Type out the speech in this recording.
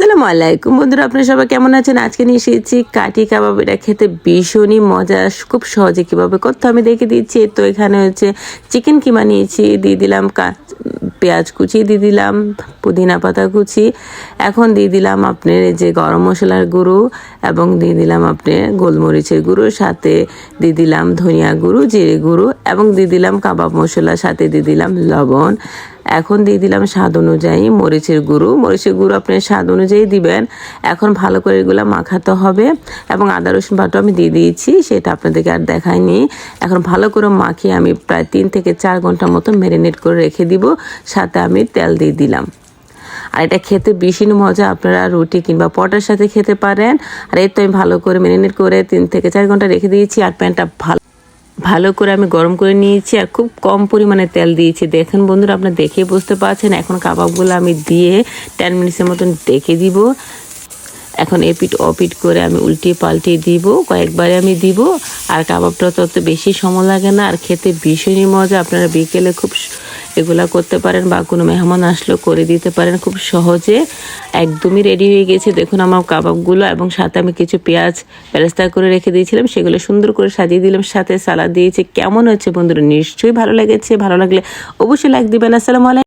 আসসালামু আলাইকুম। বন্ধুরা, আপনারা সবাই কেমন আছেন? আজকে নিয়ে এসেছি কাটি কাবাব। এটা খেতে ভীষণই মজা, খুব সহজে কীভাবে করতে আমি দেখে দিচ্ছি। তো এখানে হচ্ছে চিকেন কিমা নিয়েছি, দিয়ে দিলাম পেঁয়াজ কুচি দিয়ে দিলাম, পুদিনা পাতা কুচি। এখন দিয়ে দিলাম আপনার এই যে গরম মশলার গুঁড়ো এবং দিয়ে দিলাম আপনার গোলমরিচের গুঁড়ো, সাথে দিয়ে দিলাম ধনিয়া গুঁড়ো, জিরে গুঁড়ো এবং দিয়ে দিলাম কাবাব মশলা, সাথে দিয়ে দিলাম লবণ। এখন দিয়ে দিলাম স্বাদ অনুযায়ী মরিচের গুঁড়ো। মরিচের গুঁড়ো আপনি স্বাদ অনুযায়ী দিবেন। এখন ভালো করে এগুলো মাখাতে হবে এবং আদা, রসুন বাটা আমি দিয়ে দিয়েছি, সেটা আপনাদেরকে আর দেখাইনি। এখন ভালো করে মাখিয়ে আমি প্রায় তিন থেকে চার ঘণ্টা মতো ম্যারিনেট করে রেখে দিব। সাথে আমি তেল দিয়ে দিলাম। আর এটা খেতে ভীষণ মজা, আপনারা রুটি কিংবা পটার সাথে খেতে পারেন। আর এই তো আমি ভালো করে ম্যারিনেট করে তিন থেকে চার ঘণ্টা রেখে দিয়েছি, আর প্যানটা ভালো ভালো করে আমি গরম করে নিয়েছি, আর খুব কম পরিমাণে তেল দিয়েছি। দেখেন বন্ধুরা, আপনারা দেখে বুঝতে পারছেন, এখন কাবাবগুলো আমি দিয়ে টেন মিনিটসের মতন ডেকে দিব। এখন এপিট অপিট করে আমি উল্টিয়ে পাল্টিয়ে দিব, কয়েকবারে আমি দিব। আর কাবাবটা তত বেশি সময় লাগে না, আর খেতে ভীষণই মজা, আপনারা বিকেলে খুব এগুলা করতে পারেন বা কোনো মেহমান আসলেও করে দিতে পারেন। খুব সহজে একদমই রেডি হয়ে গেছে। দেখুন আমার কাবাবগুলো এবং সাথে আমি কিছু পেঁয়াজ বেরেস্তা করে রেখে দিয়েছিলাম। সেগুলো সুন্দর করে সাজিয়ে দিলাম, সাথে সালাদ দিয়েছে। কেমন হচ্ছে বন্ধুরা? নিশ্চয়ই ভালো লেগেছে। ভালো লাগলে অবশ্যই লাইক দিবেন। আসসালামু আলাইকুম।